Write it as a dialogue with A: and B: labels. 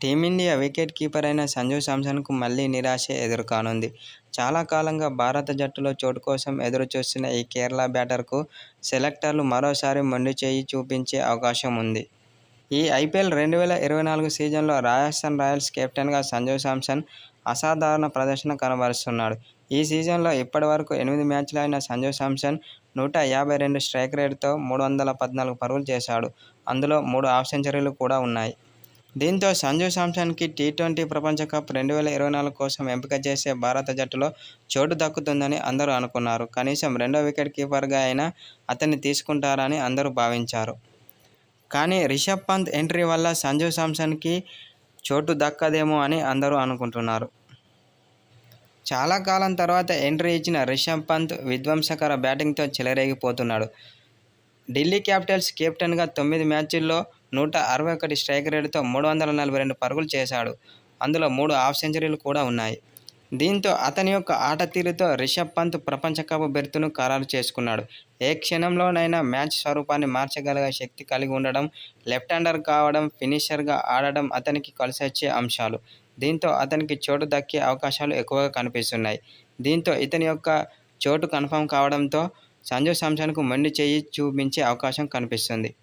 A: Team India wicket keeper అయిన సంజు శాంసన్కు మళ్ళీ నిరాశే ఎదురుకానుంది. చాలా కాలంగా భారత జట్టులో చోటు కోసం ఎదురుచూస్తున్న ఈ కేరళ బ్యాటర్కు సెలెక్టర్లు మరోసారి మొండిచేయి చూపించే అవకాశం ఉంది. ఈ ఐపీఎల్ రెండు వేల ఇరవై నాలుగు సీజన్లో రాజస్థాన్ రాయల్స్ కెప్టెన్గా సంజు శాంసన్ అసాధారణ ప్రదర్శన కనబరుస్తున్నాడు. ఈ సీజన్లో ఇప్పటివరకూ ఎనిమిది మ్యాచ్లు అయిన సంజు శాంసన్ నూట యాభై రెండు స్ట్రైక్ రేట్తో మూడు వందల పద్నాలుగు పరుగులు చేశాడు. అందులో మూడు హాఫ్ సెంచరీలు కూడా ఉన్నాయి. దీంతో సంజు శాంసన్కి టీ-ట్వంటీ ప్రపంచ కప్ రెండు వేల ఇరవై నాలుగు కోసం ఎంపిక చేసే భారత జట్టులో చోటు దక్కుతుందని అందరూ అనుకున్నారు. కనీసం రెండో వికెట్ కీపర్గా అయినా అతన్ని తీసుకుంటారని అందరూ భావించారు. కానీ రిషబ్ పంత్ ఎంట్రీ వల్ల సంజు శాంసన్కి చోటు దక్కదేమో అని అందరూ అనుకుంటున్నారు. చాలా కాలం తర్వాత ఎంట్రీ ఇచ్చిన రిషబ్ పంత్ విధ్వంసకర బ్యాటింగ్తో చెలరేగిపోతున్నాడు. ఢిల్లీ క్యాపిటల్స్ కెప్టెన్గా తొమ్మిది మ్యాచ్ల్లో నూట అరవై ఒకటి స్ట్రైక్ రేటుతో మూడు వందల నలభై రెండు పరుగులు చేశాడు. అందులో మూడు హాఫ్ సెంచరీలు కూడా ఉన్నాయి. దీంతో అతని యొక్క ఆట తీరుతో రిషబ్ పంత్ ప్రపంచ కప్ బెర్తును ఖరారు చేసుకున్నాడు. ఏ క్షణంలోనైనా మ్యాచ్ స్వరూపాన్ని మార్చగల శక్తి కలిగి ఉండడం, లెఫ్ట్-హ్యాండర్ కావడం, ఫినిషర్గా ఆడడం అతనికి కలిసొచ్చే అంశాలు. దీంతో అతనికి చోటు దక్కే అవకాశాలు ఎక్కువగా కనిపిస్తున్నాయి. దీంతో ఇతని యొక్క చోటు కన్ఫర్మ్ కావడంతో సంజు శాంసన్కు మొండి చేయి చూపించే అవకాశం కనిపిస్తుంది.